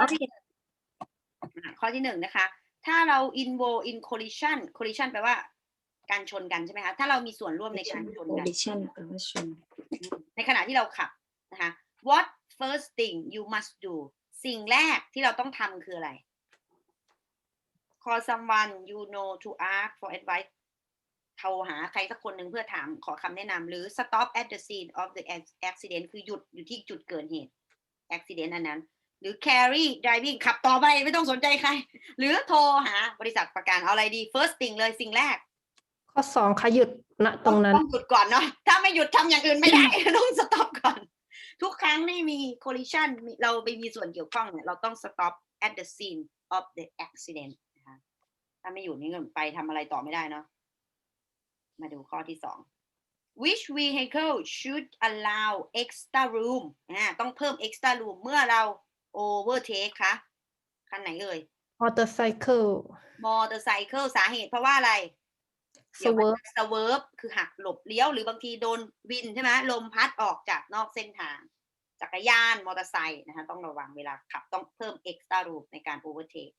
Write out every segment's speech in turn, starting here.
ข้อที่ Okay. อะข้อที่หนึ่งนะคะ ถ้าเรา involve in collision collision แปลว่าการชนกันใช่ไหมคะถ้าเรามีส่วนร่วมในการชนกัน collision แปลว่าชน ในขณะที่เราขับนะคะ what first thing you must do สิ่งแรกที่เราต้องทำคืออะไร call someone you know to ask for advice โทรหาใครสักคนหนึ่งเพื่อถามขอคำแนะนำหรือ stop at the scene of the ac- accident คือหยุดอยู่ที่จุดเกิดเหตุ accident อันนั้น หรือ carry driving ขับต่อไปไม่ต้องสนใจใคร หรือโทรหาบริษัทประกันเอาอะไรดี first thing เลยสิ่งแรก ข้อสองค่ะหยุดณตรงนั้น ต้องหยุดก่อนเนาะถ้าไม่หยุดทำอย่างอื่นไม่ได้ ต้องสต็อปก่อน ทุกครั้งที่มี collision มีเราไปมีส่วนเกี่ยวข้องเนี่ยเราต้อง stop at the scene of the accident นะคะถ้าไม่อยู่นี่ก็ไปทำอะไรต่อไม่ได้เนาะมาดูข้อที่สอง which vehicle should allow extra room อ่าต้องเพิ่ม extra room เมื่อเรา overtake คะคันไหนเอ่ยมอเตอร์ไซค์ motorcycle สาเหตุเพราะว่าอะไรสเวิร์สเวิร์ฟคือหักหลบเลี้ยวหรือบางทีโดนวินใช่ไหมลมพัดออกจากนอกเส้นทาง จักรยานมอเตอร์ไซค์นะคะต้องระวังเวลาขับต้องเพิ่ม extra room ในการ overtake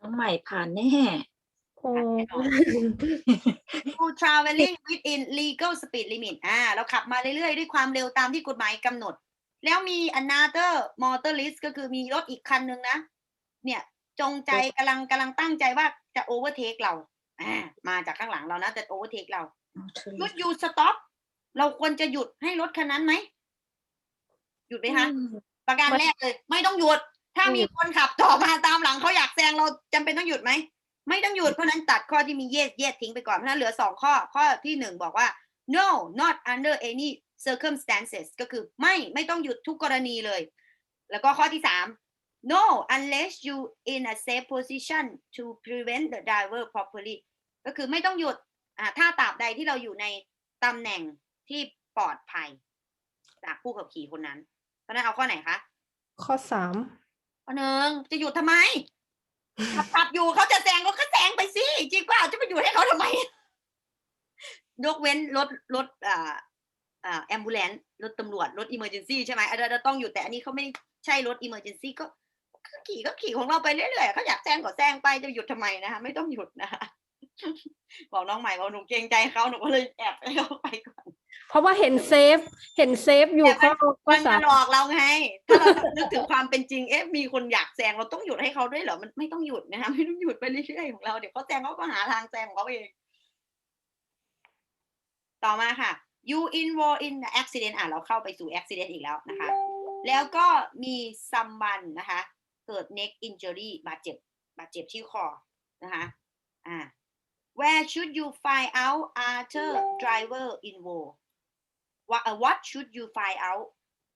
น้องใหม่ผ่านแน่โอ้ you traveling within legal speed limit อ่าเราขับมาเรื่อยๆ ด้วยความเร็วตามที่กฎหมายกำหนด แล้วมี another motorist ก็คือมีรถอีกคันนึงนะ เนี่ยจงใจกำลังกำลังตั้งใจว่าจะ overtake เราอ่ามาจากข้างหลังเรานะจะ overtake เราหยุดอยู่สต็อปเราควรจะหยุดให้รถคันนั้นไหม หยุดไหมคะ ประการแรกเลย ไม่ต้องหยุด ถ้ามีคนขับต่อมาตามหลังเขาอยากแซงเราจำเป็นต้องหยุดไหม ไม่ต้องหยุดเพราะฉะนั้นตัดข้อที่มี yes yes ทิ้งไปก่อนเพราะฉะนั้นเหลือสองข้อ ข้อที่หนึ่งบอกว่า no not under any circumstances ก็คือไม่ไม่ต้องหยุดทุกกรณีเลย แล้วก็ข้อที่สาม no unless you in a safe position to prevent the driver properly ก็คือไม่ต้องหยุดอ่าถ้าตราบใดที่เราอยู่ในตำแหน่งที่ปลอดภัย จากผู้ขับขี่คนนั้น เพราะฉะนั้นเอาข้อไหนคะ ข้อสามข้อหนึ่งจะหยุดทำไมขับขับอยู่เขาจะแซงก็ก็แซงไปสิจริงเปล่าจะไปหยุดให้เขาทำไมยกเว้นรถรถอ่าอ่า แอมบูเลนรถตำรวจรถอิมเมอร์เจนซี่ใช่ไหมอันนั้นเราต้องหยุดแต่อันนี้เขาไม่ใช่รถอิมเมอร์เจนซี่ก็ก็ขี่ก็ขี่ของเราไปเรื่อยๆเขาอยากแซงก็แซงไปจะหยุดทำไมนะคะไม่ต้องหยุดนะคะบอกน้องใหม่บอกหนูเกรงใจเขาหนูก็เลยแอบให้เขาไปก่อนเพราะว่าเห็นเซฟ เห็นเซฟอยู่แต่ข้อมันข้อมันสาจะมหลอกเราไงถ้าเรานึกถึงความเป็นจริงเอ๊ะมีคนอยากแซงเราต้องหยุดให้เขาด้วยเหรอมันไม่ต้องหยุดนะคะไม่ต้องหยุดไปเรื่อยๆของเราเดี๋ยวเขาแซงเขาก็หาทางแซงของเขาเอง ต่อมาค่ะ you involved in accident อะเราเข้าไปสู่ accident อีกแล้วนะคะ แล้วก็มี someone นะคะ เกิด neck injury บาดเจ็บบาดเจ็บที่คอนะคะอ่า where should you find out after driver involved what what should you find out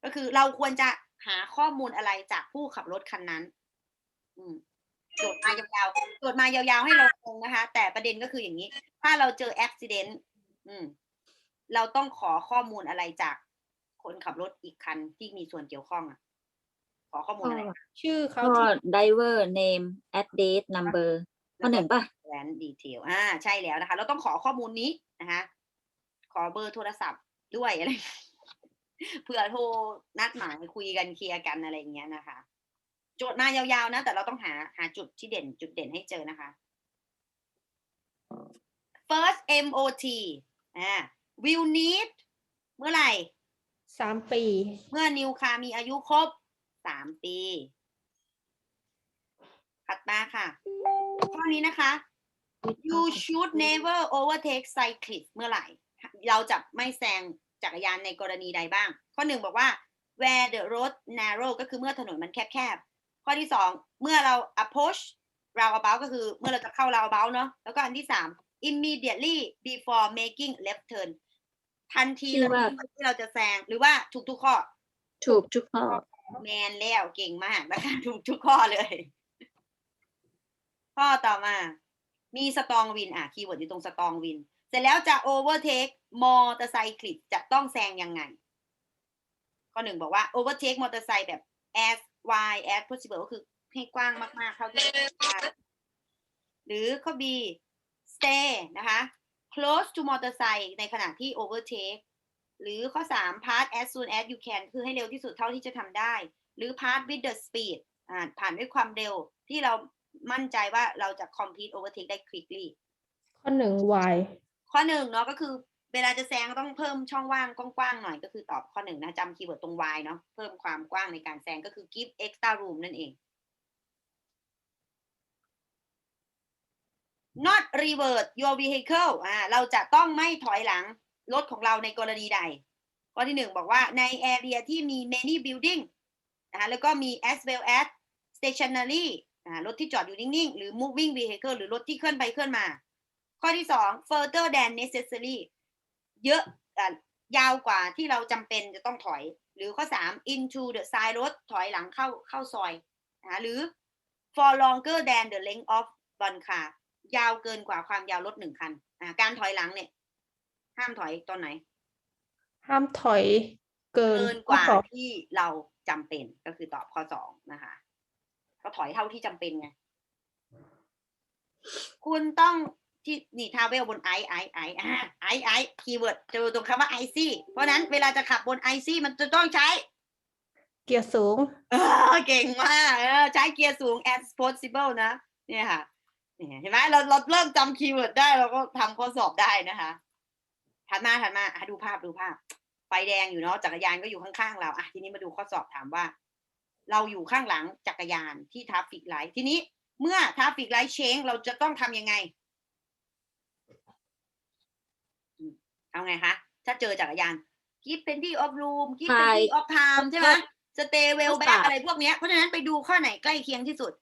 ก็คือเราควรจะหาข้อมูลอะไรจากผู้ขับรถคันนั้นอืมโจทย์มายาวๆโจทย์มายาวๆให้เรางงนะคะ แต่ประเด็นก็คืออย่างนี้ ถ้าเราเจออุบิเหตุอืม เราต้องขอข้อมูลอะไรจากคนขับรถอีกคันที่มีส่วนเกี่ยวข้องอะขอข้อมูลอะไร ชื่อเขาข้อที่ driver name address number ข้อหนึ่งป่ะแลนดีเทลอ่าใช่แล้วนะคะ เราต้องขอข้อมูลนี้นะคะ ขอเบอร์โทรศัพท์ด้วยอะไรเผื่อโทรนัดหมายคุยกันเคลียร์กันอะไรอย่างเงี้ยนะคะโจทย์มายาวๆนะ แต่เราต้องหาหาจุดที่เด่นจุดเด่นให้เจอนะคะ first MOT อ่า will need เมื่อไหร่ สามปี เมื่อนิวคามีอายุครบสามปี ถัดมาค่ะ ข้อนี้นะคะ you should never overtake cyclist เมื่อไหร่ เราจะไม่แซงจักรยานในกรณีใดบ้าง ข้อหนึ่งบอกว่า where the road narrow ก็คือเมื่อถนนมันแคบๆ ข้อที่สองเมื่อเรา approach roundabout ก็คือเมื่อเราจะเข้า roundabout เนาะ แล้วก็อันที่สาม immediately before making left turn ทันทีชื่อว่าที่เราจะแซงหรือว่าถูกทุกข้อ ถูกทุกข้อ แมนแล้วเก่งมากนะคะถูกทุกข้อเลย ข้อต่อมา มีสตองวินอะคีย์เวิร์ดอยู่ตรงสตองวิน เสร็จแล้วจะโอเวอร์เทคมอเตอร์ไซคลิปจะต้องแซงยังไง ข้อหนึ่งบอกว่าโอเวอร์เทคมอเตอร์ไซค์แบบ as wide as possible ก็คือให้กว้างมากๆเท่าที่จะได้หรือข้อ B stay นะคะ close to motorcycle ในขณะที่ overtake หรือข้อ 3 pass as soon as you can คือให้เร็วที่สุดเท่าที่จะทำได้ หรือ pass with the speed อ่าผ่านด้วยความเร็วที่เรามั่นใจว่าเราจะ complete overtake ได้ quickly ข้อหนึ่ง y ข้อหนึ่งเนาะก็คือเวลาจะแซงก็ต้องเพิ่มช่องว่างกว้างๆหน่อยก็คือตอบข้อหนึ่งนะจำคีย์เวิร์ดตรง y เนาะเพิ่มความกว้างในการแซงก็คือ give extra room นั่นเอง not reverse your vehicle อ่าเราจะต้องไม่ถอยหลังรถของเราในกรณีใด ข้อที่หนึ่งบอกว่าใน area ที่มี many building นะคะแล้วก็มี as well as stationary อ่ารถที่จอดอยู่นิ่ง ๆ หรือ moving vehicle หรือรถที่เคลื่อนไปเคลื่อนมา ข้อที่สอง further than necessary เยอะอะยาวกว่าที่เราจำเป็นจะต้องถอย หรือข้อสาม into the side road ถอยหลังเข้าเข้าซอยนะคะหรือ for longer than the length of one car ยาวเกินกว่าความยาวรถหนึ่งคันอ่าการถอยหลังเนี่ย ห้ามถอยตอนไหน ห้ามถอยเกินเกินกว่าข้อสองที่เราจำเป็นก็คือตอบข้อสองนะคะก็ถอยเท่าที่จำเป็นไงคุณต้องที่นี่ทาเวลบนไอไอไออ่าไอไอคีย์เวิร์ดเจอตรงคำว่าไอซี่เพราะฉะนั้นเวลาจะขับบนไอซี่มันจะต้องใช้ เกียร์สูงเออเก่งมากเออใช้เกียร์สูง as possible นะ เนี่ยค่ะ เนี่ยเห็นไหมเราเราเริ่มจำคีย์เวิร์ดได้เราก็ทำข้อสอบได้นะคะถัดมาถัดมาอะดูภาพดูภาพ ไฟแดงอยู่เนาะจักรยานก็อยู่ข้างๆเราอะทีนี้มาดูข้อสอบถามว่า เราอยู่ข้างหลังจักรยานที่ทราฟฟิกไลท์ทีนี้เมื่อทราฟฟิกไลท์เชงเราจะต้องทำยังไงอืมเอาไงคะ ถ้าเจอจักรยาน keep plenty of room keep plenty Right. of time ใช่ไหม stay well ข้อ back สามอะไรพวกเนี้ยเพราะฉะนั้นไปดูข้อไหนใกล้เคียงที่สุด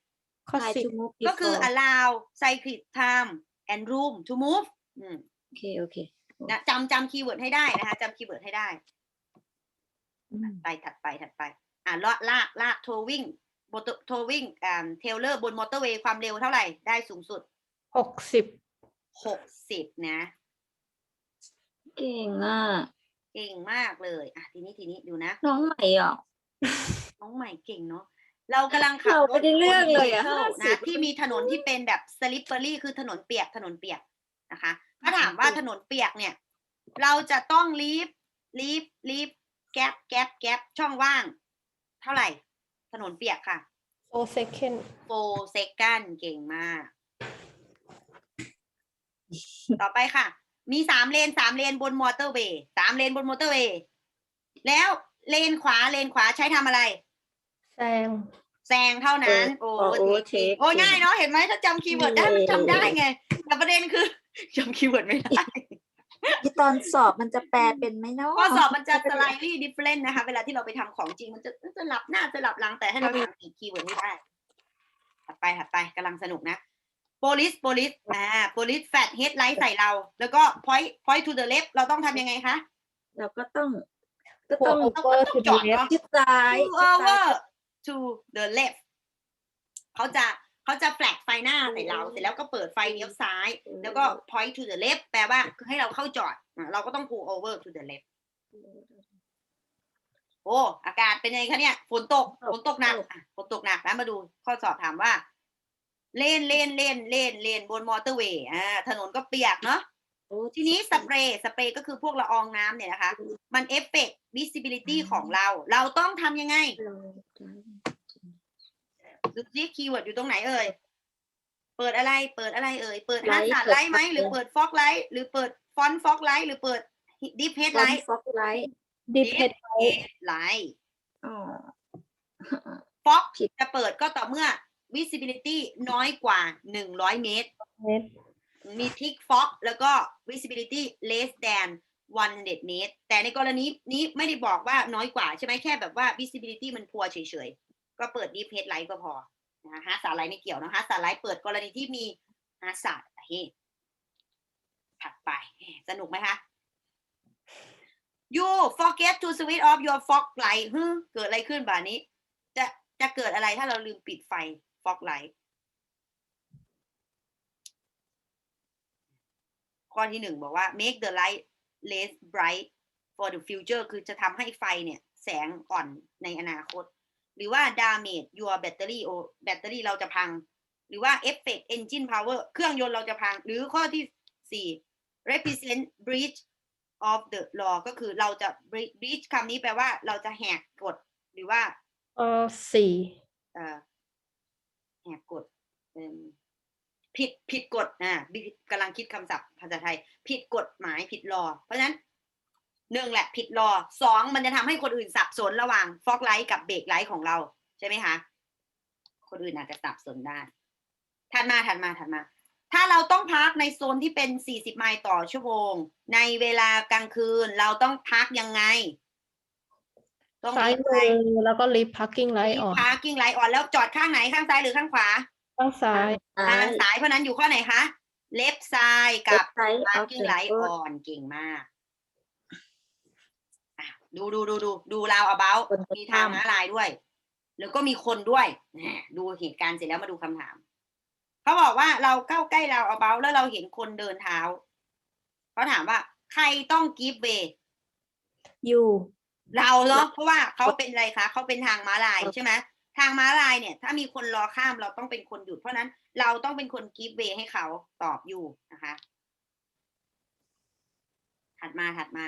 ข้อ try สิบ to move ก็คือ before allow cyclist time and room to move อืมโอเคโอเคนะจำจำคีย์เวิร์ดให้ได้นะคะจำคีย์เวิร์ดให้ได้อืมไปถัดไปถัดไป อ่าลากลากลากโทวิ่งบนโทวิ่งอ่าเทเลอร์บนมอเตอร์เวย์ความเร็วเท่าไหร่ ได้สูงสุดหกสิบหกสิบนะ เก่งอะ เก่งมากเลย อะทีนี้ทีนี้ดูนะ น้องใหม่อะ น้องใหม่เก่งเนาะ เรากำลังขับเรารไม่ถได้เรื่องเลยอะบน vehicle นะ 50 ที่มีถนนที่เป็นแบบสลิปเปอรี่คือถนนเปียกถนนเปียกนะคะ ถ้าถามว่าถนนเปียกเนี่ย เราจะต้องลีฟลีฟลีฟแกปแกปแกปช่องว่าง เท่าไหร่ ถนนเปียกค่ะโฟเซคันโฟเซกันเก่งมาก ต่อไปค่ะ มีสามเลนสามเลนบนมอเตอร์เวย์สามเลนบนมอเตอร์เวย์แล้วเลนขวาเลนขวาใช้ทำอะไร แซง แซงเท่านั้น โอ้โอเวอร์เทคโอ้ง่ายเนาะเห็นไหมถ้าจำคีย์เวิร์ดได้มันจำได้ไง แต่ประเด็นคือจำคีย์เวิร์ดไม่ได้ที่ตอนสอบมันจะแปลเป็นไหมเนาะข้อสอบมันจะ slightly different นะคะ เวลาที่เราไปทำของจริงมันจะสลับหน้าสลับหลังแต่ให้เราจำอีกคีย์เวิร์ดไม่ได้ถัดไปถัดไปกำลังสนุกนะ police police อ่า police fat headlight ใส่เรา แล้วก็ point point to the left เราต้องทำยังไงคะ เราก็ต้อง ก็โฟต้องโอเวอร์ต้ทูองจดีอดเลฟเนาะชิดซ้าย move ชิดซ้าย over to the left เขาจะเขาจะแฟลกไฟหน้าใส่เราเสร็จแล้วก็เปิดไฟเลี้ยวซ้าย แล้วก็ point to the left แปลว่าคือให้เราเข้าจอดอะเราก็ต้อง pull over to the left โอ้อากาศเป็นยังไงคะเนี่ยฝนตกฝนตกหนักอะฝนตกหนักแล้วมาดู ข้อสอบถามว่า เลนเลนเลนเลนเลนบนมอเตอร์เวย์อ่าถนนก็เปียกเนาะโอ้ ทีนี้สเปรย์สเปรย์ก็คือพวกละอองน้ำเนี่ยนะคะ มันเอฟเฟกต์ visibility ของเรา เราต้องทำยังไงดูซิคีย์เวิร์ดอยู่ตรงไหนเอ่ย เปิดอะไร เปิดอะไรเอ่ย เปิดฮาร์ด Light สาไลท์ไหม หรือเปิดฟอกไลท์หรือเปิดฟอนต์ฟอกไลท์หรือเปิดดิฟเฮดไลไลท์ท์ฟอกไลท์ดิเพดไลท์อ๋อฟอกผิดจะเปิดก็ต่อเมื่อ visibility น้อยกว่า100เมตรเมตร มีทิกฟอกแล้วก็ visibility less than 100เมตรแต่ในกรณีนี้ไม่ได้บอกว่าน้อยกว่าใช่ไหมแค่แบบว่า visibility มันพัวเฉยๆ ก็เปิด deep headlight ก็พอนะฮะสาไลท์ไม่เกี่ยวนะฮะสาไลท์เปิดกรณีที่มีฮาสาดเฮถัดไป สนุกไหมคะ you forget to switch off your fog light ฮึเกิดอะไรขึ้นบ่านี้ จะจะเกิดอะไรถ้าเราลืมปิดไฟ fog light ข้อที่หนึ่งบอกว่า make the light less bright for the future คือจะทำให้ไฟเนี่ย แสงอ่อนในอนาคต หรือว่า damage your battery โอแบตเตอรี่เราจะพัง หรือว่า effect engine power เครื่องยนต์เราจะพัง หรือข้อที่สี่ represent breach of the law ก็คือเราจะ breach คำนี้แปลว่าเราจะแหกกฎหรือว่าเออสี่เอ่อแหกกฎเอิ่ม ผิดผิดกฎอ่าบิกำลังคิดคำศัพท์ภาษาไทย ผิดกฎหมายผิดรอ เพราะฉะนั้นหนึ่งแหละผิดรอสองมันจะทำให้คนอื่นสับสนระหว่างฟอกไลท์กับเบรกไลท์ของเรา ใช่ไหมคะ คนอื่นอาจจะสับสนได้ถัดมาถัดมาถัดมา ถ้าเราต้องพักในโซนที่เป็น 40 ไมล์ต่อชั่วโมง ในเวลากลางคืนเราต้องพักยังไงต้องซ้ายลิฟต์มืไลอแล้วก็ leave parking light ออกพาร์กิ้งไลท์ออนแล้วจอดข้างไหนข้างซ้ายหรือข้างขวา ข้างซ้ายซ้าทายงซ้ายเพราะนั้นอยู่ข้อไหนคะเลฟซ้ายกับ Left side of parking the light road on เก่งมากอะดูดูดูดูดูราว about คนมีทางข้ามม้าลายด้วย แล้วก็มีคนด้วยแหมดูเหตุการณ์เสร็จแล้วมาดูคำถาม เขาบอกว่าเราเข้าใกล้ราว about แล้วเราเห็นคนเดินเท้า เขาถามว่า ใครต้อง give way อยู่ เราเนาะเพราะว่าเขาเป็นอะไรคะเขาเป็นทางม้าลายใช่ไหม ทางม้าลายเนี่ย ถ้ามีคนรอข้ามเราต้องเป็นคนหยุด เพราะฉะนั้นเราต้องเป็นคน give way ให้เขาตอบอยู่นะคะ ถัดมาถัดมา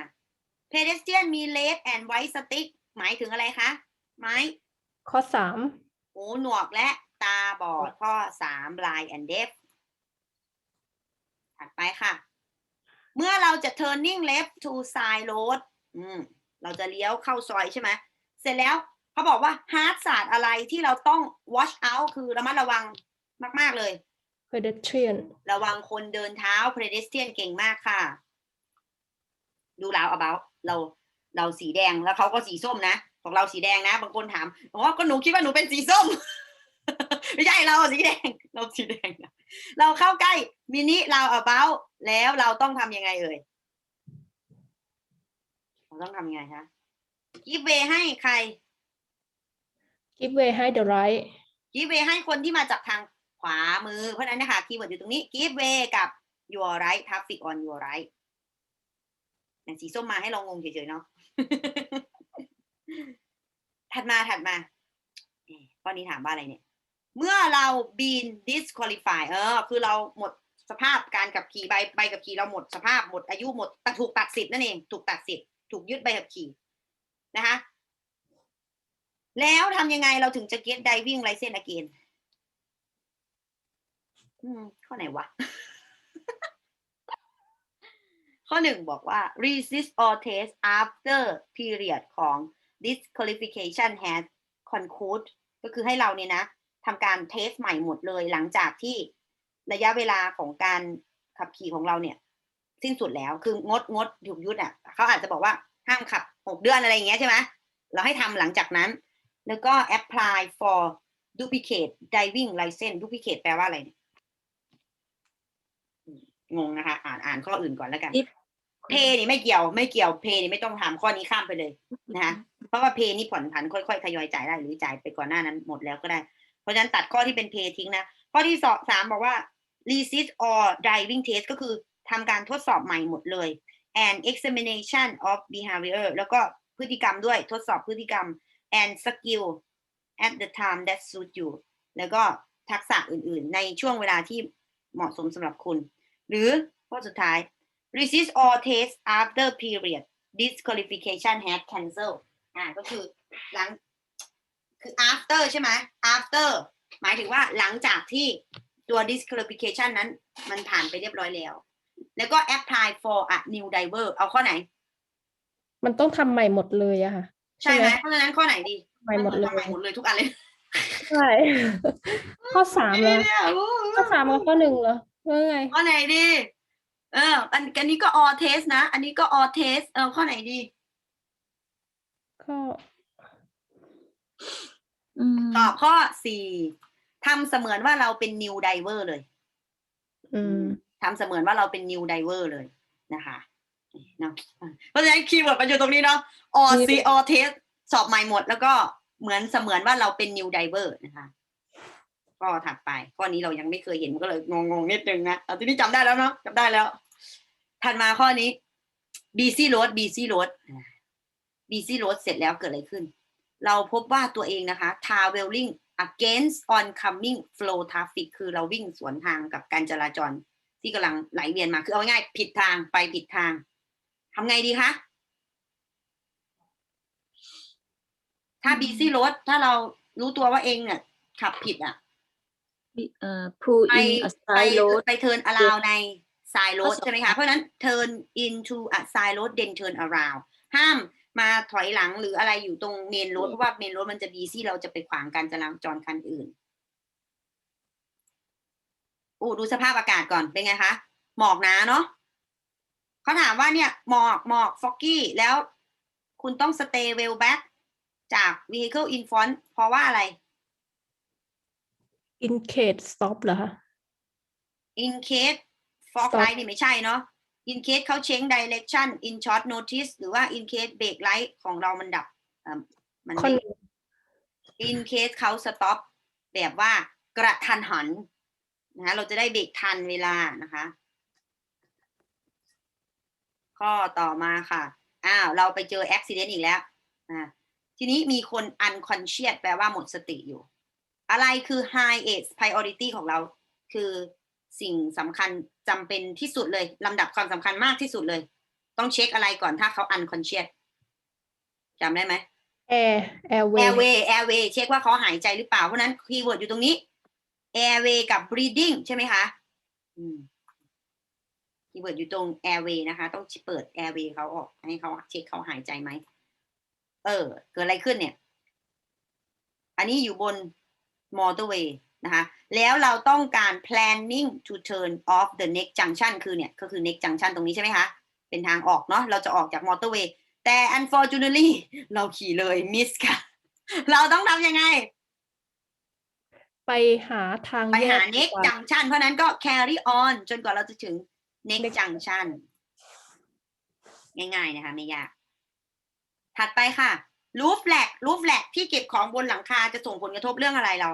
pedestrian มี left and white stick หมายถึงอะไรคะ ไม้ ข้อสามหูหนวกและตาบอดข้อสาม blind and deaf ถัดไปค่ะ เมื่อเราจะ turning left to side road อืม เราจะเลี้ยวเข้าซอยใช่ไหม เสร็จแล้ว เขาบอกว่า hard ศาสตร์อะไรที่เราต้อง watch out คือระมัดระวังมาก ๆ เลย pedestrian ระวังคนเดินเท้า pedestrian เก่งมากค่ะ ดูราว about เราเราสีแดงแล้วเขาก็สีส้มนะของเราสีแดงนะ บางคนถามบอกว่าก็หนูคิดว่าหนูเป็นสีส้ม ไม่ใช่เราสีแดง เราสีแดงนะเราเข้าใกล้มินิราว about แล้วเราต้องทำยังไงเอ่ยเราต้องทำยังไงคะกิฟเวให้ใคร give way ให้ the right กิฟเวให้คนที่มาจากทางขวามือ เพราะฉะนั้นนะคะคีย์เวิร์ดอยู่ตรงนี้กิฟเวกับ your right traffic on your right อย่าสีส้มมาให้เรางงเฉยๆเนาะถัดมาถัดมาเอ๊ะข้อนี้ถามว่าอะไรเนี่ย เมื่อเรา been disqualify เออ คือเราหมดสภาพการขับขี่ใบใบขับขี่เราหมดสภาพหมดอายุหมดถูกตัดสิทธิ์นั่นเอง ถูกตัดสิทธิ์ถูกยึดใบขับขี่นะคะ แล้วทำยังไงเราถึงจะ get diving license again ข้อไหนวะ ข้อหนึ่งบอกว่า resist or test after period ของ disqualification has conclude ก็คือให้เราเนี่ยนะทำการเทสใหม่หมดเลยหลังจากที่ระยะเวลาของการขับขี่ของเราเนี่ย สิ้นสุดแล้วคืองดงดถูกยุดอะเขาอาจจะบอกว่าห้ามขับหกเดือนอะไรอย่างเงี้ยใช่ไหมเราให้ทำหลังจากนั้น แล้วก็ apply for duplicate driving license duplicate แปลว่าอะไรเนี่ยอืมงงนะคะ อ่านอ่านข้ออื่นก่อนแล้วกัน Dip เพย์นี่ไม่เกี่ยวไม่เกี่ยวเพย์นี่ไม่ต้องถามข้อนี้ข้ามไปเลยนะคะเพราะว่าเพย์นี่ผ่อนผันค่อยๆทยอยจ่ายได้หรือจ่ายไปก่อนหน้านั้นหมดแล้วก็ได้ เพราะฉะนั้นตัดข้อที่เป็นเพย์ทิ้งนะ ข้อที่สองสามบอกว่า resist or driving test ก็คือทำการทดสอบใหม่หมดเลย and examination of behavior แล้วก็พฤติกรรมด้วยทดสอบพฤติกรรม and skill at the time that suit you แล้วก็ทักษะอื่นๆ ในช่วงเวลาที่เหมาะสมสำหรับคุณ หรือข้อสุดท้าย resist all tests after period disqualification has cancelled อ่าก็คือหลังคือ after ใช่ไหม after หมายถึงว่าหลังจากที่ตัว disqualification นั้นมันผ่านไปเรียบร้อยแล้ว แล้วก็ apply for a new diver เอาข้อไหน มันต้องทำใหม่หมดเลยอะค่ะ ใช่ไหมเพราะฉะนั้นข้อไหนดีใหม่หมดเลทำใหม่ยหมดเลยทุกอันเลยใช่ข้อสามเหรอเนี่ยโอ้ข้อสามกับข้อหนึ่งเหรอว่าไงข้อไหนดี เออ อันอันนี้ก็ all test นะ อันนี้ก็ all test เออข้อไหนดีข้ออืมตอบข้อสี่ทำเสมือนว่าเราเป็น new diver เลยอืมทำเสมือนว่าเราเป็น new diver เลยนะคะ เนาะเพราะฉะนั้นคีย์เวิร์ดมันอยู่ตรงนี้เนาะ all c all test สอบใหม่หมด แล้วก็เหมือนเสมือนว่าเราเป็น new diver นะคะก็ถัดไปข้อนี้เรายังไม่เคยเห็นมันก็เลยงงๆนิดนึงนะเอาทีนี้จำได้แล้วเนาะจำได้แล้วถัดมาข้อนี้ busy road busy road busy road เสร็จแล้วเกิดอะไรขึ้น เราพบว่าตัวเองนะคะ traveling against oncoming flow traffic คือเราวิ่งสวนทางกับการจราจรที่กำลังไหลเวียนมา คือเอาง่ายๆผิดทางไปผิดทาง ทำไงดีคะถ้า busy road ถ้าเรารู้ตัวว่าเองเนี่ยขับผิดอะเอ่อ pull ไป in a ไป side load ไป turn around ใน side load ข้อสองใช่ไหมคะ เพราะฉะนั้น turn into a side load then turn around ห้ามมาถอยหลังหรืออะไรอยู่ตรง main road เพราะว่า main road มันจะบีซี่เราจะไปขวางการจราจรคันอื่นอู้ดูสภาพอากาศก่อนเป็นไงคะ หมอกหนาเนาะ เขาถามว่าเนี่ยหมอกหมอกฟอกกี้แล้วคุณต้อง stay well back จาก vehicle in front เพราะว่าอะไร in case stop เหรอคะ in case fog Stop light นี่ไม่ใช่เนาะ in case เขา change direction in short notice หรือว่า in case brake light ของเรามันดับเอ่อมันข้อไม่หนึ่ง in case เขา stop แบบว่ากระทันหันนะคะเราจะได้เบรกทันเวลานะคะ ข้อต่อมาค่ะ อ้าว เราไปเจอ accident อีกแล้วอ่าทีนี้มีคน unconscious แปลว่าหมดสติอยู่ อะไรคือ high age priority ของเรา คือสิ่งสำคัญจำเป็นที่สุดเลยลำดับความสำคัญมากที่สุดเลย ต้องเช็คอะไรก่อนถ้าเขา unconscious จำได้ไหม air airway airway airway เช็คว่าเขาหายใจหรือเปล่า เพราะฉะนั้นคีย์เวิร์ดอยู่ตรงนี้ airway กับ breathing ใช่ไหมคะ อืม คีย์เวิร์ดอยู่ตรง airway นะคะ ต้องเปิด airway เขาออก ให้เขาเช็คเขาหายใจไหม เออ เกิดอะไรขึ้นเนี่ย อันนี้อยู่บน motorway นะคะ แล้วเราต้องการ planning to turn off the next junction คือเนี่ย ก็คือ next junction ตรงนี้ใช่ไหมคะ เป็นทางออกเนาะ เราจะออกจาก motorway แต่ unfortunately เราขี่เลย miss ค่ะ เราต้องทำยังไงไปหาทางไปหาแยกดี next กว่า junction เพราะฉะนั้นก็ carry on จนกว่าเราจะถึง next Next junction ง่ายๆนะคะ ไม่ยาก ถัดไปค่ะ roof rack roof rack ที่เก็บของบนหลังคาจะส่งผลกระทบเรื่องอะไรเรา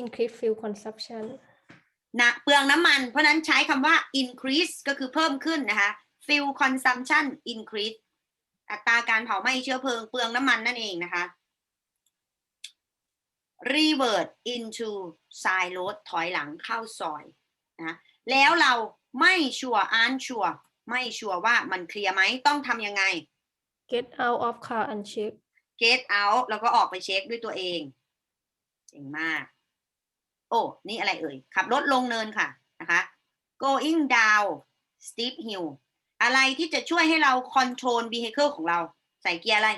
increase fuel consumption นะเปลืองน้ำมัน เพราะฉะนั้นใช้คำว่า increase ก็คือเพิ่มขึ้นนะคะ fuel consumption increase อัตราการเผาไหม้เชื้อเพลิงเปลืองน้ำมันนั่นเองนะคะ revert into side road ถอยหลังเข้าซอยนะแล้วเรา ไม่ชัวร์อันชัวร์ไม่ชัวร์ว่ามันเคลียร์ไหมต้องทำยังไง get out of car and check get out แล้วก็ออกไปเช็คด้วยตัวเองเจ๋งมาก โอ้ นี่อะไรเอ่ย ขับรถลงเนินค่ะนะคะ going down steep hill อะไรที่จะช่วยให้เรา control vehicle ของเรา ใส่เกียร์อะไร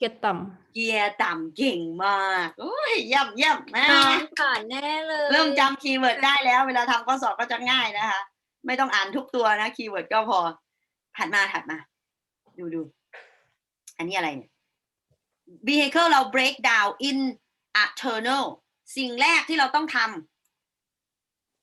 get ต่เกียร์ต่ำเก่งมากโอ้ยเย่ำเย่ำนะน้องผ่านแน่เลย เริ่มจำคีย์เวิร์ดได้แล้ว เวลาทำข้อสอบก็จะง่ายนะคะ ไม่ต้องอ่านทุกตัวนะคีย์เวิร์ดก็พอ ถัดมาถัดมา ดูดู อันนี้อะไรเนี่ย vehicle เรา break down in a tunnel สิ่งแรกที่เราต้องท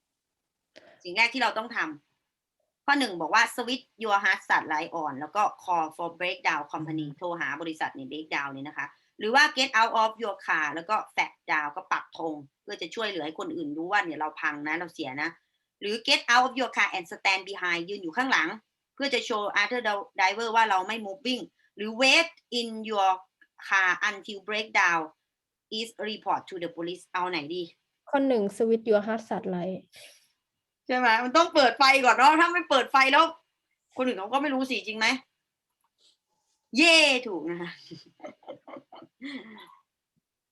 ำสิ่งแรกที่เราต้องทำข้อหนึ่งบอกว่า switch your hazard light on แล้วก็ call for breakdown company โทรหาบริษัทใน breakdown เนี่ยนะคะ หรือว่า get out of your car แล้วก็ flag down ก็ปักธงเพื่อจะช่วยเหลือให้คนอื่นรู้ว่าเนี่ยเราพังนะเราเสียนะ หรือ get out of your car and stand behind ยืนอยู่ข้างหลัง เพื่อจะโชว์ other driver ว่าเราไม่ moving หรือ wait in your car until breakdown is report to the police เอาไหนดีำข้อหนึ่ง switch your hazard light ใช่ไหมมันต้องเปิดไฟก่อนเนาะถ้าไม่เปิดไฟแล้ว คนอื่นเขาก็ไม่รู้สิจริงไหม เย่ถูกนะคะ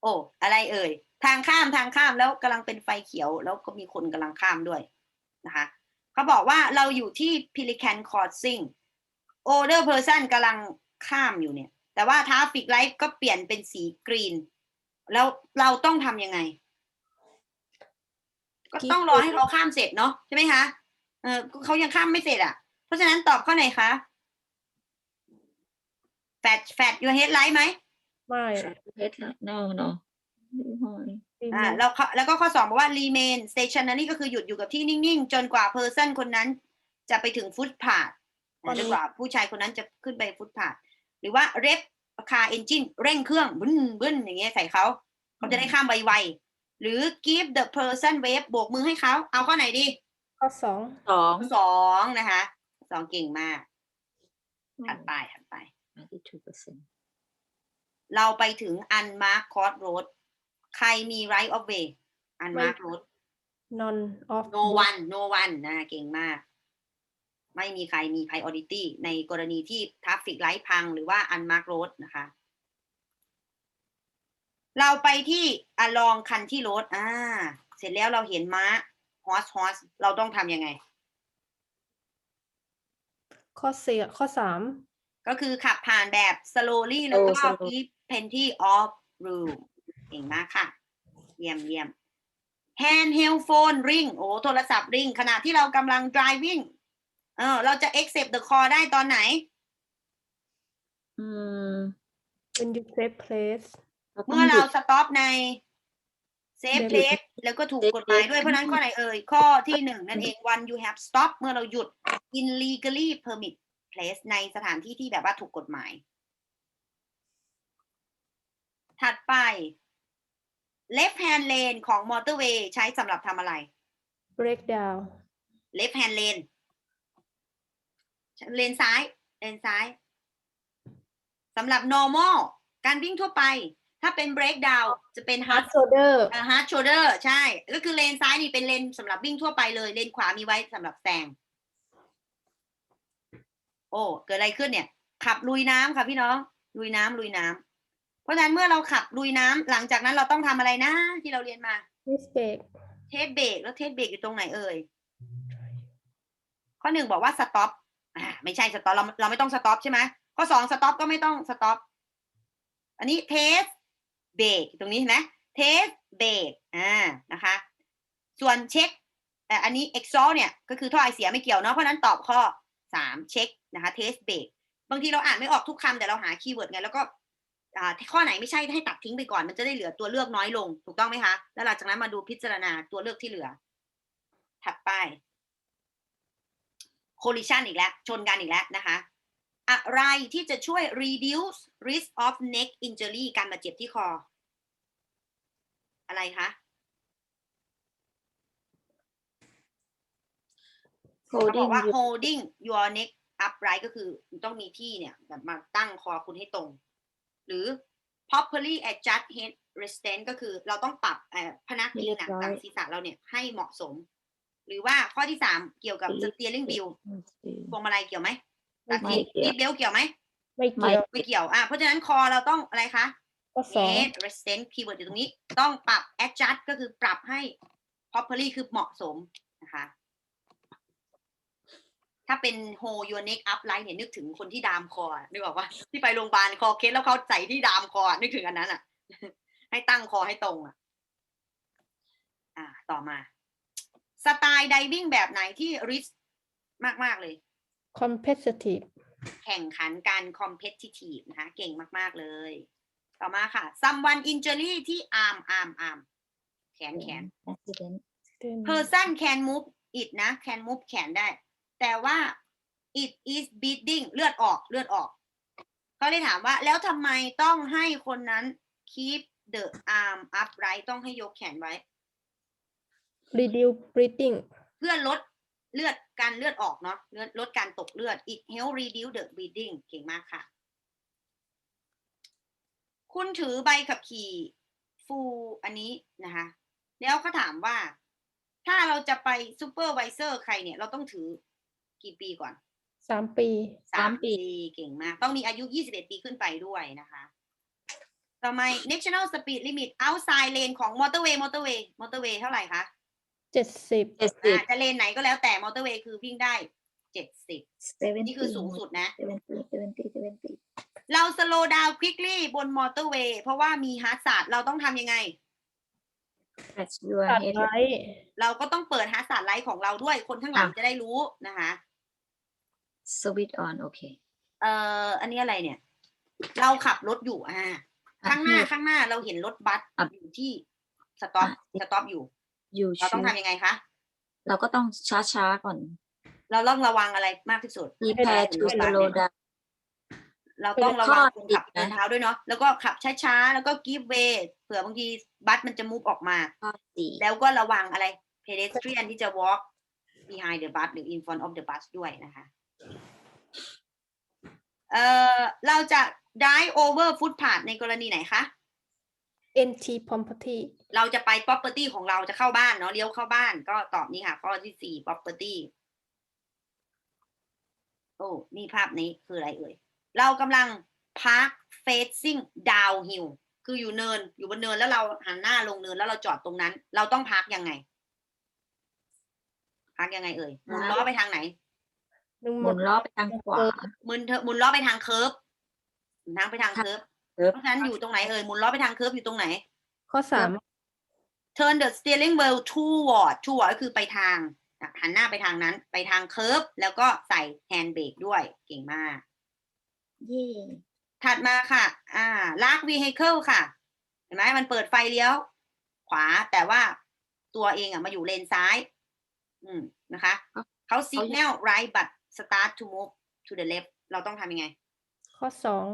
โอ้ อะไรเอ่ย ทางข้ามทางข้ามแล้วกำลังเป็นไฟเขียว แล้วก็มีคนกำลังข้ามด้วย นะคะเขาบอกว่าเราอยู่ที่ Pelican Crossing older person กำลังข้ามอยู่เนี่ย แต่ว่า traffic light ก็เปลี่ยนเป็นสีกรีน แล้วเราต้องทำยังไง ก็ต้องรอให้เขาข้ามเสร็จเนาะใช่ไหมคะเออเขายังข้ามไม่เสร็จอะ เพราะฉะนั้นตอบข้อไหนคะแฟดแฟดยูเฮดไลท์ไหมไม่เฮ็ดละ no no อ่าแล้วข้อแล้วก็ข้อสองบอกว่า remain stationary ก็คือหยุดอยู่กับที่นิ่งๆ จนกว่า person คนนั้น จะไปถึงฟุตพาทตอนนี้จนกว่าผู้ชายคนนั้นจะขึ้นไปฟุตพาทหรือว่า rev car engine เร่งเครื่องบึ้นบึ้นอย่างเงี้ยใส่เขาเขาจะได้ข้ามไวๆหรือ give the person wave โบกมือให้เขาเอาข้อไหนดี ข้อสองสองสองนะคะสองเก่งมากถัดไปถัดไป92เปอร์เซ็นต์เราไปถึง unmarked cross road ใครมี right of way unmarked road non off no one no one นะเก่งมาก ไม่มีใครมี priority ในกรณีที่ traffic light พังหรือว่า unmarked road นะคะ เราไปที่ along country road อ่าร็จแล้วเราเห็นม้า horse horse เราต้องทำยังไง ข้อสี่ข้อสามก็คือขับผ่านแบบ slowly แล้วก็ slow keep plenty of room เก่งมากค่ะ เยี่ยมเยี่ยม handheld phone ring โอ้โทรศัพท์ ring ขณะที่เรากำลัง driving เออเราจะ accept the call ได้ตอนไหน อืมเป็น you save place เราต้อเมื่งอหเรายุด stop ใน safe Safe place แล้วก็ถูก Safe กฎหมาย place ด้วย เพราะฉะนั้นข้อไหนเอ่ย ข้อที่หนึ่งนั่นเอง one you have stop เมื่อเราหยุด in legally permit place ในสถานที่ที่แบบว่าถูกกฎหมาย ถัดไป left hand lane ของ motorway ใช้สำหรับทำอะไร break down left hand lane เลนซ้าย เลนซ้ายสำหรับ normal การวิ่งทั่วไป ถ้าเป็น breakdown จะเป็น hard hard shoulder อ่า hard shoulder ใช่ ก็คือเลนซ้ายนี่เป็นเลนสำหรับวิ่งทั่วไปเลย เลนขวามีไว้สำหรับแซงโอ้ เกิดอะไรขึ้นเนี่ย ขับลุยน้ำค่ะพี่น้อง ลุยน้ำลุยน้ำ เพราะฉะนั้นเมื่อเราขับลุยน้ำหลังจากนั้นเราต้องทำอะไรนะ ที่เราเรียนมา this break เทสเบรกแล้วเทสเบรกอยู่ตรงไหนเอ่ยข้อหนึ่งบอกว่าสต็อปอ่าไม่ใช่สต็อปเราเราไม่ต้องสต็อปใช่ไหมข้อสองสต็อปก็ไม่ต้องสต็อปอันนี้เทสเบรกตรงนี้เห็นไหมเทสเบรกอ่านะคะ ส่วนเช็คแต่อันนี้ exhaust เนี่ยก็คือท่อไอเสียไม่เกี่ยวเนาะเพราะฉะนั้นตอบข้อสามเช็คนะคะเทสเบรกบางทีเราอ่านไม่ออกทุกคำแต่เราหาคีย์เวิร์ดไงแล้วก็อ่า ข้อไหนไม่ใช่ให้ตัดทิ้งไปก่อนมันจะได้เหลือตัวเลือกน้อยลง ถูกต้องไหมคะ แล้วหลังจากนั้นมาดูพิจารณาตัวเลือกที่เหลือ ถัดไป collision อีกแล้ว ชนกันอีกแล้วนะคะ อะไรที่จะช่วย reduce risk of neck injury การบาดเจ็บที่คอ อะไรคะเขาบ holding อกว่าอยู่ holding your neck upright ก็คือต้องมีที่เนี่ยแบบมาตั้งคอคุณให้ตรง หรือ properly adjust head restraint ก็คือเราต้องปรับเอ่อพนักพิงหนังเรียบร้อยหลังศีรษะเราเนี่ยให้เหมาะสม หรือว่าข้อที่สามเกี่ยวกับ steering wheel พวงมาลัยเกี่ยวไหมตัดไม่สินเกี่ยวรีบเบลเกี่ยวไหมไม่เกี่ยวไม่เกี่ยวอะเพราะฉะนั้นคอเราต้องอะไรคะข้อสอง head restraint keyword อยู่ตรงนี้ ต้องปรับ adjust ก็คือปรับให้ properly คือเหมาะสมนะคะ ถ้าเป็น hold your neck up right เนี่ยนึกถึงคนที่ดามคออะนึกออกว่าที่ไปโรงพยาบาลคอเคสแล้วเขาใส่ที่ดามคออะนึกถึงอันนั้นอะ ให้ตั้งคอให้ตรงอะ อ่า ต่อมา สไตล์ไดวิ่งแบบไหนที่ risk มากๆเลย competitive แข่งขันกัน competitive นะคะ เก่งมาก ๆ เลย ต่อมาค่ะ someone injury ที่ arm arm arm แขนแขน accident person can move it นะ can move แขนได้ แต่ว่า it is bleeding เลือดออกเลือดออก เขาเลยถามว่าแล้วทำไมต้องให้คนนั้น keep the arm upright ต้องให้ยกแขนไว้ reduce breathing เพื่อลดเลือดการเลือดออกเนาะเลือดลดการตกเลือด it help reduce the bleeding เก่งมากค่ะ คุณถือใบขับขี่ฟูอันนี้นะคะ แล้วเขาถามว่า ถ้าเราจะไปซูเปอร์ไวเซอร์ใครเนี่ย เราต้องถือ กี่ปีก่อนสามปีสามปีเก่งมาก ต้องมีอายุ 21 ปีขึ้นไปด้วยนะคะต่อมา national speed limit outside lane ของ motorway motorway motorway เท่าไหร่คะเจ็ดสิบเจ็ดสิบอ่าจะเลนไหนก็แล้วแต่ motorway คือวิ่งได้70เซเวนนี่คือสูงสุดนะเซเวนตี้เซเวนตี้เซเวนตี้เรา slow down quickly บน motorway เพราะว่ามีฮาร์ดสาดเราต้องทำยังไง catch your ตัด head ไว้เราก็ต้องเปิดฮาร์ดสาดไลท์ของเราด้วยคนข้างหลังอะจะได้รู้นะคะ switch on โอเค เอ่ออันนี้อะไรเนี่ย เราขับรถอยู่อ่าข้างหน้าข้างหน้าเราเห็นรถบัสอะอยู่ที่สต็อปอะสต็อปอยู่ you เราต้อง should ทำยังไงคะ เราก็ต้องช้าๆก่อน เราต้องระวังอะไรมากที่สุด prepare to เวลา slow เนี่ย down เราต้องระวังข้อคนขับผิดนะเดินเท้าด้วยเนาะแล้วก็ขับช้าๆ แล้วก็ give way เผื่อบางทีบัสมันจะมุฟออกมาข้อสี่แล้วก็ระวังอะไร pedestrian ที่จะ walk behind the bus หรือ in front of the bus ด้วยนะคะ เอ่อเราจะ drive over footpath ในกรณีไหนคะ NT property เราจะไป property ของเราจะเข้าบ้านเนาะเลี้ยวเข้าบ้านก็ตอบนี่ค่ะข้อที่สี่ property โอ้นี่ภาพนี้คืออะไรเอ่ย เรากำลัง park facing downhill คืออยู่เนินอยู่บนเนินแล้วเราหันหน้าลงเนินแล้วเราจอดตรงนั้น เราต้องพักยังไง พักยังไงเอ่ยหมุนล้อไปทางไหน หนึ่งหหมมุดนล้อไปทางขวา หมุนเถอะหมุนล้อไปทางเคิร์ฟหมุนทางไปทางเคิร์ฟเคิร์ฟ เพราะฉะนั้นอยู่ตรงไหนเอ่ยหมุนล้อไปทางเคิร์ฟอยู่ตรงไหน ข้อสาม turn the steering wheel toward toward ก็คือไปทางอะหันหน้าไปทางนั้นไปทางเคิร์ฟแล้วก็ใส่ hand brake ด้วยเก่งมาก เย่ถัดมาค่ะ อ่า last vehicle ค่ะ เห็นไหมมันเปิดไฟเลี้ยว ขวาแต่ว่าตัวเองอะมาอยู่เลนซ้าย อืมนะคะ เขา signal right but start to move to the left เราต้องทำยังไง ข้อสอง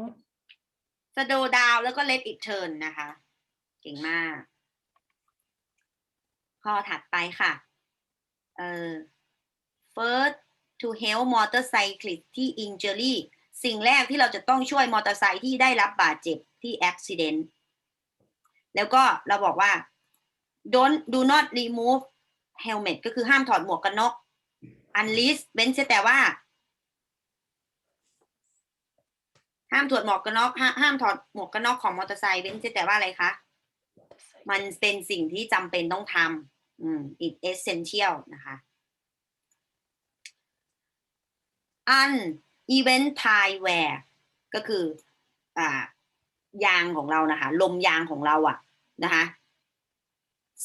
slow down แล้วก็ let it turn นะคะ เก่งมาก ข้อถัดไปค่ะ เอ่อ first to help motorcyclist ที่ injury สิ่งแรกที่เราจะต้องช่วยมอเตอร์ไซค์ที่ได้รับบาดเจ็บที่ accident แล้วก็เราบอกว่า don't do not remove helmet ก็คือห้ามถอดหมวกกันน็อก unless เว้นแต่ว่า ห้ามถอดหมวกกันน็อกห้าห้ามถอดหมวกกันน็อกของมอเตอร์ไซค์เว้นแต่ว่าอะไรคะมันเป็นสิ่งที่จำเป็นต้องทำอืม it essential นะคะ un event tie wear ก็คืออ่ายางของเรานะคะ ลมยางของเราอะนะคะ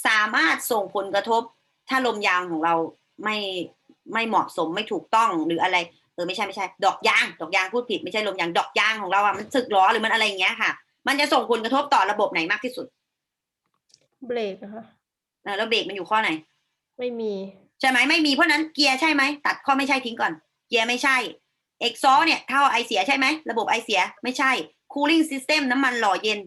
สามารถส่งผลกระทบ ถ้าลมยางของเรา ไม่ไม่เหมาะสมไม่ถูกต้องหรืออะไรเออไม่ใช่ไม่ใช่ ดอกยาง ดอกยางพูดผิดไม่ใช่ลมยางดอกยางของเราอะมันสึกล้อหรือมันอะไรอย่างเงี้ยค่ะ มันจะส่งผลกระทบต่อระบบไหนมากที่สุด เบรกอะค่ะเออแล้วเบรกมันอยู่ข้อไหน ไม่มี ใช่ไหมไม่มีเพราะฉะนั้นเกียร์ใช่ไหมตัดข้อไม่ใช่ทิ้งก่อน เกียร์ไม่ใช่เอ็กซอเนี่ยเท่าไอเสียใช่ไหมระบบไอเสียไม่ใช่ cooling system น้ำมันหล่อเย็น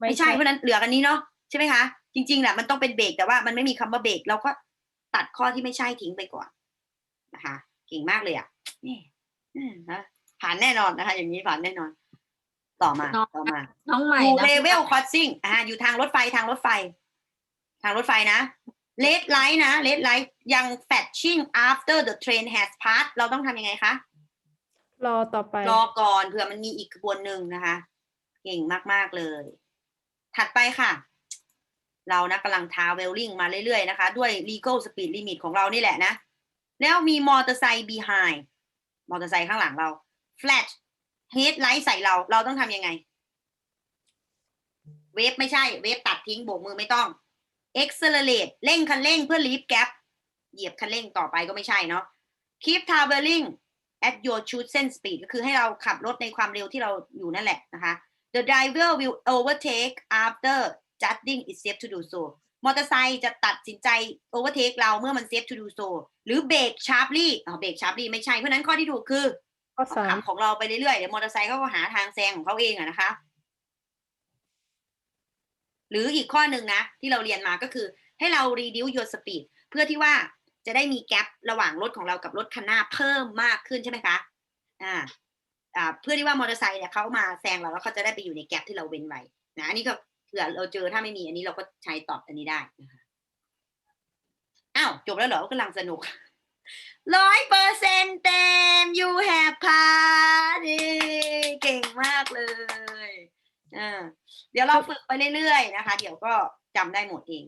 ไม่ใช่เพราะฉะนั้นเหลือกันนี้เนาะใช่ไหมคะจริงๆแหละมันต้องเป็นเบรกแต่ว่ามันไม่มีคำว่าเบรกเราก็ ตัดข้อที่ไม่ใช่ทิ้งไปก่อนนะคะเก่งมากเลยอะนี่อืมนะผ่านแน่นอนนะคะ อย่างนี้ผ่านแน่นอน ต่อมาต่อมา น้องใหม่อยู่นะเลเวลคอสซิ่งอ่าอยู่ทางรถไฟทางรถไฟ ทางรถไฟนะเลดไลท์นะเลดไลท์ยัง fetching after the train has passed เราต้องทำยังไงคะรอต่อไป รอก่อนเผื่อมันมีอีกขบวนหนึ่งนะคะ เก่งมาก ๆ เลย ถัดไปค่ะ เรานะกำลังทาเวลลิงมาเรื่อยๆนะคะ ด้วย legal speed limit ของเรานี่แหละนะ แล้วมีมอเตอร์ไซค์ behind มอเตอร์ไซค์ข้างหลังเรา flash headlight ใส่เรา เราต้องทำยังไง เวฟไม่ใช่ เวฟตัดทิ้งโบกมือไม่ต้อง accelerate เร่งคันเร่งเพื่อ leave gap เหยียบคันเร่งต่อไปก็ไม่ใช่เนาะ keep traveling at your chosen speed ก็คือให้เราขับรถในความเร็วที่เราอยู่นั่นแหละนะคะ the driver will overtake after judging it safe to do so มอเตอร์ไซค์จะตัดสินใจ overtake เราเมื่อมัน safe to do so หรือเบรก sharply อ๋อเบรก sharply ไม่ใช่ เพราะฉะนั้นข้อที่ถูกคือข้อสามขับของเราไปเรื่อยๆ เดี๋ยวมอเตอร์ไซค์เขาก็หาทางแซงของเขาเองอะนะคะ หรืออีกข้อหนึ่งนะ ที่เราเรียนมาก็คือ ให้เรา reduce your speed เพื่อที่ว่าจะได้มีแกลระหว่างรถของเรากับรถคันหน้าเพิ่มมากขึ้นใช่ไหมคะ อ่า อ่า เพื่อที่ว่ามอเตอร์ไซค์เนี่ยเขามาแซงเราแล้วเขาจะได้ไปอยู่ในแกลที่เราเว้นไว้นะอันนี้ก็เผื่อเราเจอถ้าไม่มีอันนี้เราก็ใช้ตอบอันนี้ได้นะคะอ้าวจบแล้วเหรอกำลังสนุกร้อยเปอร์เซ็นเต็ม you have passed นี่เก่งมากเลยอ่าเดี๋ยวเราฝึกไปเรื่อยๆนะคะ เดี๋ยวก็จำได้หมดเอง